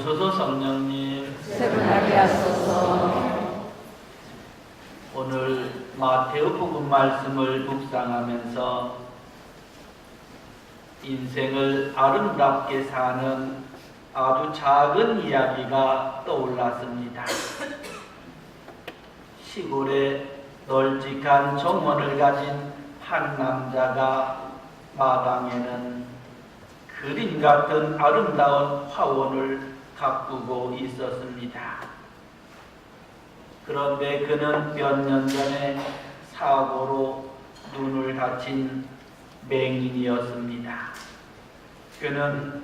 오소서 성령님 세분하게 하소서 오늘 마테오 복음 말씀을 묵상하면서 인생을 아름답게 사는 아주 작은 이야기가 떠올랐습니다. 시골에 널찍한 정원을 가진 한 남자가 마당에는 그림 같은 아름다운 화원을 가꾸고 있었습니다. 그런데 그는 몇 년 전에 사고로 눈을 다친 맹인이었습니다. 그는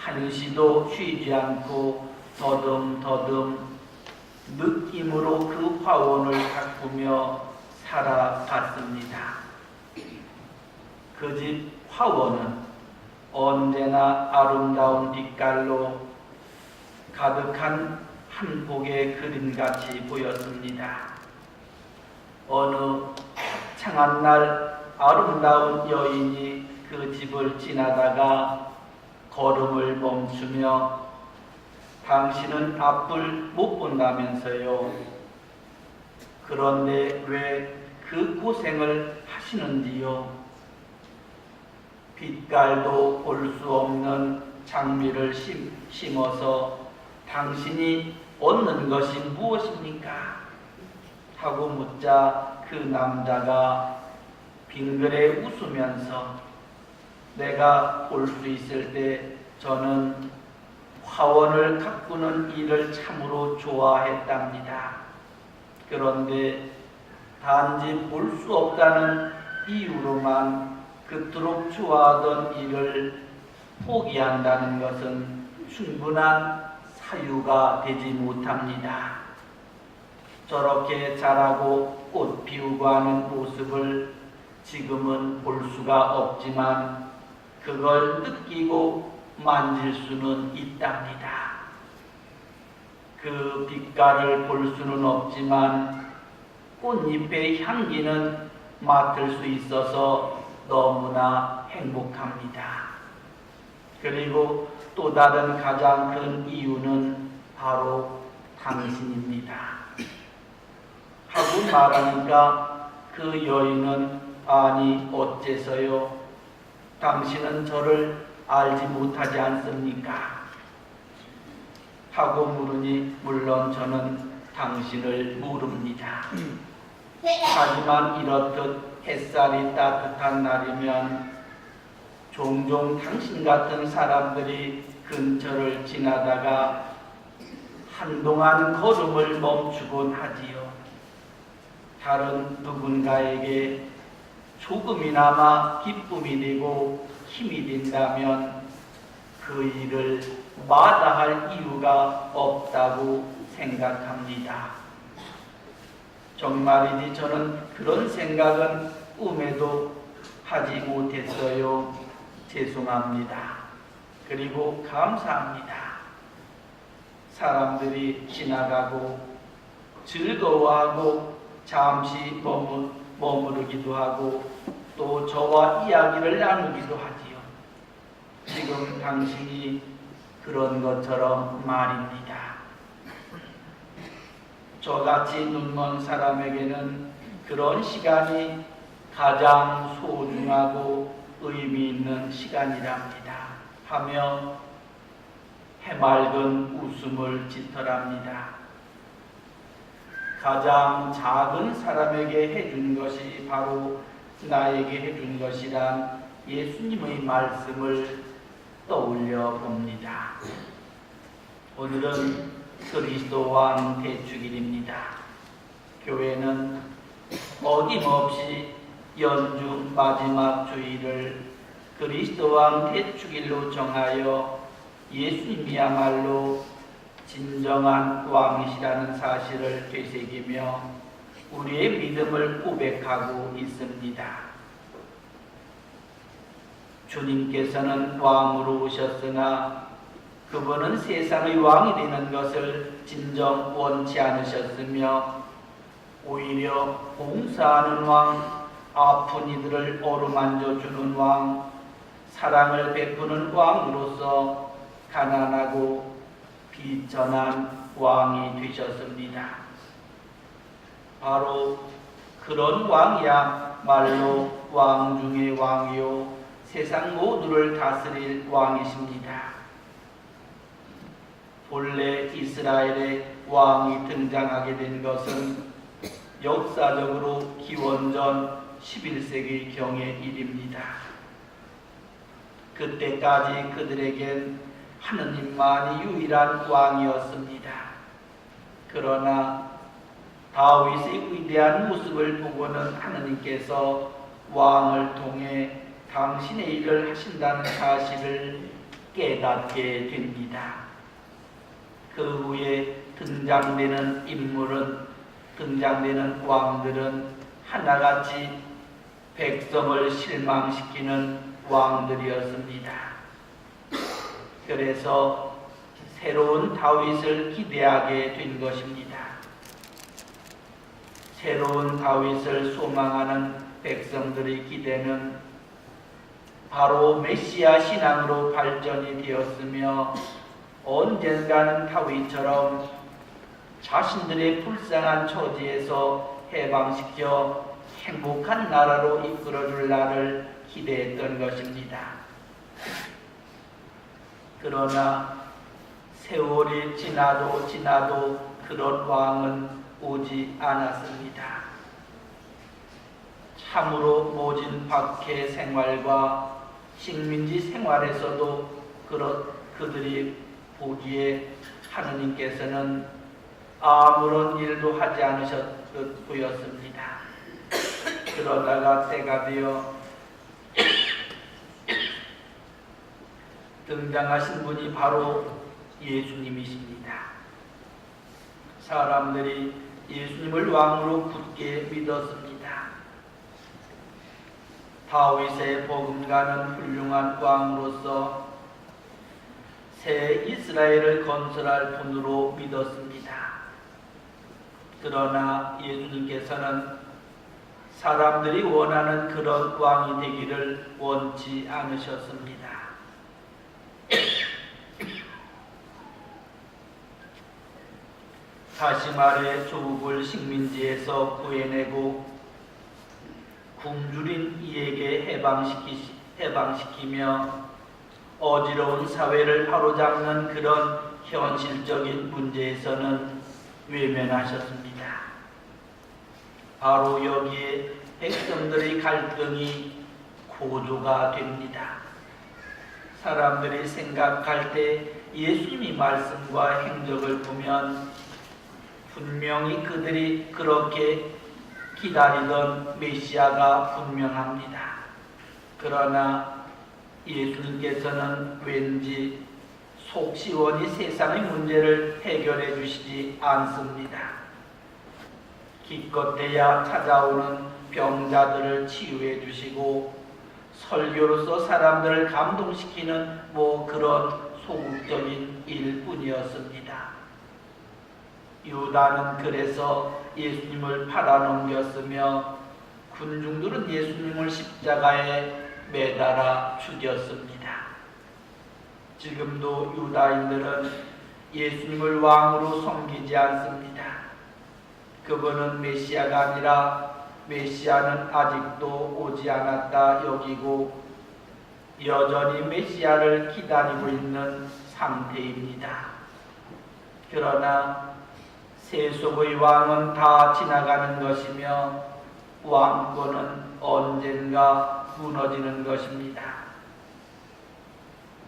한시도 쉬지 않고 더듬더듬 느낌으로 그 화원을 가꾸며 살아갔습니다. 그 집 화원은 언제나 아름다운 빛깔로 가득한 한 폭의 그림같이 보였습니다. 어느 창한 날 아름다운 여인이 그 집을 지나다가 걸음을 멈추며 당신은 앞을 못 본다면서요. 그런데 왜 그 고생을 하시는지요? 빛깔도 볼 수 없는 장미를 심, 심어서 당신이 얻는 것이 무엇입니까? 하고 묻자 그 남자가 빙그레 웃으면서 내가 볼수 있을 때 저는 화원을 가꾸는 일을 참으로 좋아했답니다. 그런데 단지 볼 수 없다는 이유로만 그토록 좋아하던 일을 포기한다는 것은 충분한 사유가 되지 못합니다. 저렇게 자라고 꽃 피우고 하는 모습을 지금은 볼 수가 없지만 그걸 느끼고 만질 수는 있답니다. 그 빛깔을 볼 수는 없지만 꽃잎의 향기는 맡을 수 있어서 너무나 행복합니다. 그리고 또 다른 가장 큰 이유는 바로 당신입니다. 하고 말하니까 그 여인은 아니 어째서요? 당신은 저를 알지 못하지 않습니까? 하고 물으니 물론 저는 당신을 모릅니다. 하지만 이렇듯 햇살이 따뜻한 날이면 종종 당신 같은 사람들이 근처를 지나다가 한동안 걸음을 멈추곤 하지요. 다른 누군가에게 조금이나마 기쁨이 되고 힘이 된다면 그 일을 마다할 이유가 없다고 생각합니다. 정말이지 저는 그런 생각은 꿈에도 하지 못했어요. 죄송합니다. 그리고 감사합니다. 사람들이 지나가고 즐거워하고 잠시 머무, 머무르기도 하고 또 저와 이야기를 나누기도 하지요. 지금 당신이 그런 것처럼 말입니다. 저같이 눈먼 사람에게는 그런 시간이 가장 소중하고 의미 있는 시간이랍니다. 하며 해맑은 웃음을 짓더랍니다. 가장 작은 사람에게 해준 것이 바로 나에게 해준 것이란 예수님의 말씀을 떠올려 봅니다. 오늘은 그리스도 왕 대축일입니다. 교회는 어김없이 연주 마지막 주일을 그리스도 왕 대축일로 정하여 예수님이야말로 진정한 왕이시라는 사실을 되새기며 우리의 믿음을 고백하고 있습니다. 주님께서는 왕으로 오셨으나 그분은 세상의 왕이 되는 것을 진정 원치 않으셨으며 오히려 봉사하는 왕, 아픈 이들을 어루만져 주는 왕, 사랑을 베푸는 왕으로서 가난하고 비천한 왕이 되셨습니다. 바로 그런 왕이야 말로 왕 중의 왕이요 세상 모두를 다스릴 왕이십니다. 본래 이스라엘의 왕이 등장하게 된 것은 역사적으로 기원전 11세기 경의 일입니다. 그때까지 그들에겐 하느님만이 유일한 왕이었습니다. 그러나 다윗의 위대한 모습을 보고는 하느님께서 왕을 통해 당신의 일을 하신다는 사실을 깨닫게 됩니다. 그 후에 등장되는 인물은 등장되는 왕들은 하나같이 백성을 실망시키는 왕들이었습니다. 그래서 새로운 다윗을 기대하게 된 것입니다. 새로운 다윗을 소망하는 백성들의 기대는 바로 메시아 신앙으로 발전이 되었으며 언젠가는 다윗처럼 자신들의 불쌍한 처지에서 해방시켜 행복한 나라로 이끌어 줄 날을 기대했던 것입니다. 그러나 세월이 지나도 지나도 그런 왕은 오지 않았습니다. 참으로 모진 박해 생활과 식민지 생활에서도 그런 그들이 보기에 하느님께서는 아무런 일도 하지 않으셨듯 보였습니다. 그러다가 때가 되어 등장하신 분이 바로 예수님이십니다. 사람들이 예수님을 왕으로 굳게 믿었습니다. 다윗의 복음가는 훌륭한 왕으로서 새 이스라엘을 건설할 분으로 믿었습니다. 그러나 예수님께서는 사람들이 원하는 그런 왕이 되기를 원치 않으셨습니다. 다시 말해 조국을 식민지에서 구해내고 굶주린 이에게 해방시키, 해방시키며 어지러운 사회를 바로잡는 그런 현실적인 문제에서는 외면하셨습니다. 바로 여기에 백성들의 갈등이 고조가 됩니다. 사람들이 생각할 때 예수님이 말씀과 행적을 보면 분명히 그들이 그렇게 기다리던 메시아가 분명합니다. 그러나 예수님께서는 왠지 속 시원히 세상의 문제를 해결해 주시지 않습니다. 기껏해야 찾아오는 병자들을 치유해 주시고 설교로서 사람들을 감동시키는 뭐 그런 소극적인 일뿐이었습니다. 유다는 그래서 예수님을 팔아넘겼으며 군중들은 예수님을 십자가에 매달아 죽였습니다. 지금도 유다인들은 예수님을 왕으로 섬기지 않습니다. 그분은 메시아가 아니라 메시아는 아직도 오지 않았다 여기고 여전히 메시아를 기다리고 있는 상태입니다. 그러나 세속의 왕은 다 지나가는 것이며 왕권은 언젠가 무너지는 것입니다.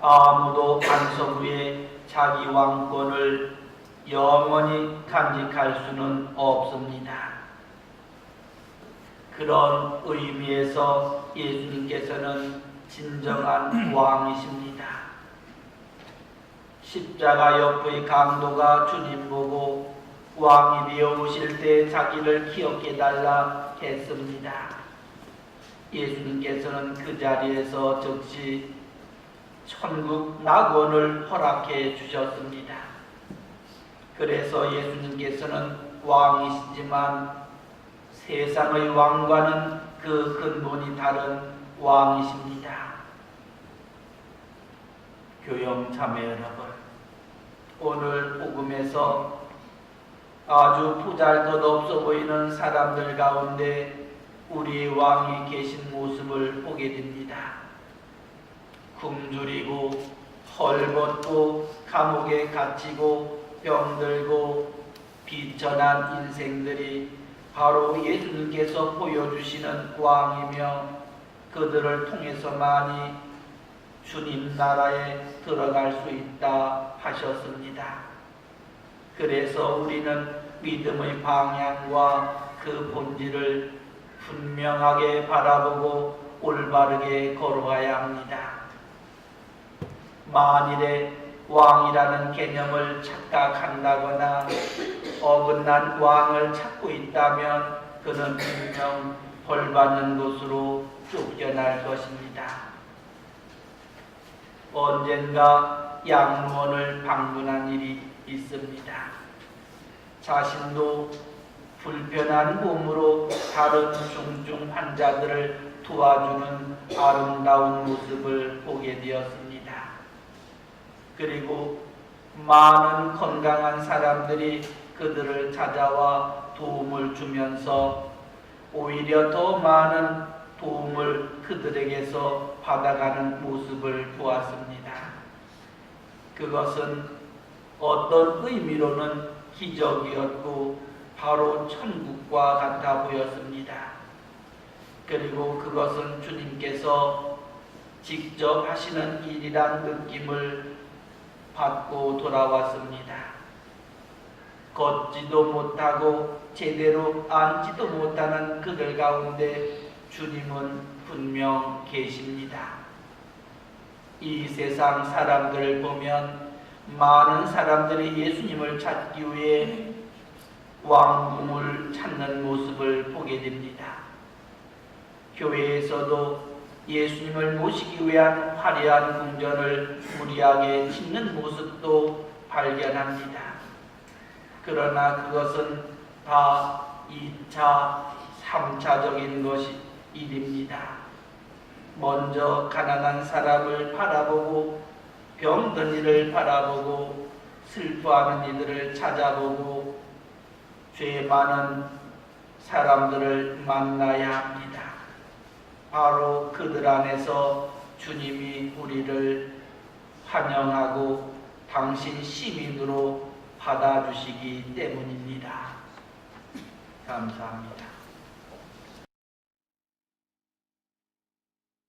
아무도 반석 위에 자기 왕권을 영원히 간직할 수는 없습니다. 그런 의미에서 예수님께서는 진정한 왕이십니다. 십자가 옆의 강도가 주님 보고 왕이 되어 오실 때 자기를 기억해 달라 했습니다. 예수님께서는 그 자리에서 즉시 천국 낙원을 허락해 주셨습니다. 그래서 예수님께서는 왕이시지만 세상의 왕과는 그 근본이 다른 왕이십니다. 교영 자매 여러분, 오늘 복음에서 아주 보잘것 없어 보이는 사람들 가운데 우리 왕이 계신 모습을 보게 됩니다. 굶주리고 헐벗고 감옥에 갇히고 병들고 비천한 인생들이 바로 예수님께서 보여주시는 왕이며 그들을 통해서만이 주님 나라에 들어갈 수 있다 하셨습니다. 그래서 우리는 믿음의 방향과 그 본질을 분명하게 바라보고 올바르게 걸어가야 합니다. 만일에 왕이라는 개념을 착각한다거나 어긋난 왕을 찾고 있다면 그는 분명 벌받는 곳으로 쫓겨날 것입니다. 언젠가 양로원을 방문한 일이 있습니다. 자신도 불편한 몸으로 다른 중증 환자들을 도와주는 아름다운 모습을 보게 되었습니다. 그리고 많은 건강한 사람들이 그들을 찾아와 도움을 주면서 오히려 더 많은 도움을 그들에게서 받아가는 모습을 보았습니다. 그것은 어떤 의미로는 기적이었고 바로 천국과 같아 보였습니다. 그리고 그것은 주님께서 직접 하시는 일이란 느낌을 받고 돌아왔습니다. 걷지도 못하고 제대로 앉지도 못하는 그들 가운데 주님은 분명 계십니다. 이 세상 사람들을 보면 많은 사람들이 예수님을 찾기 위해 왕궁을 찾는 모습을 보게 됩니다. 교회에서도 예수님을 모시기 위한 화려한 궁전을 무리하게 짓는 모습도 발견합니다. 그러나 그것은 다 2차, 3차적인 것이 일입니다. 먼저 가난한 사람을 바라보고 병든 이를 바라보고 슬퍼하는 이들을 찾아보고 죄 많은 사람들을 만나야 합니다. 바로 그들 안에서 주님이 우리를 환영하고 당신 시민으로 받아주시기 때문입니다. 감사합니다.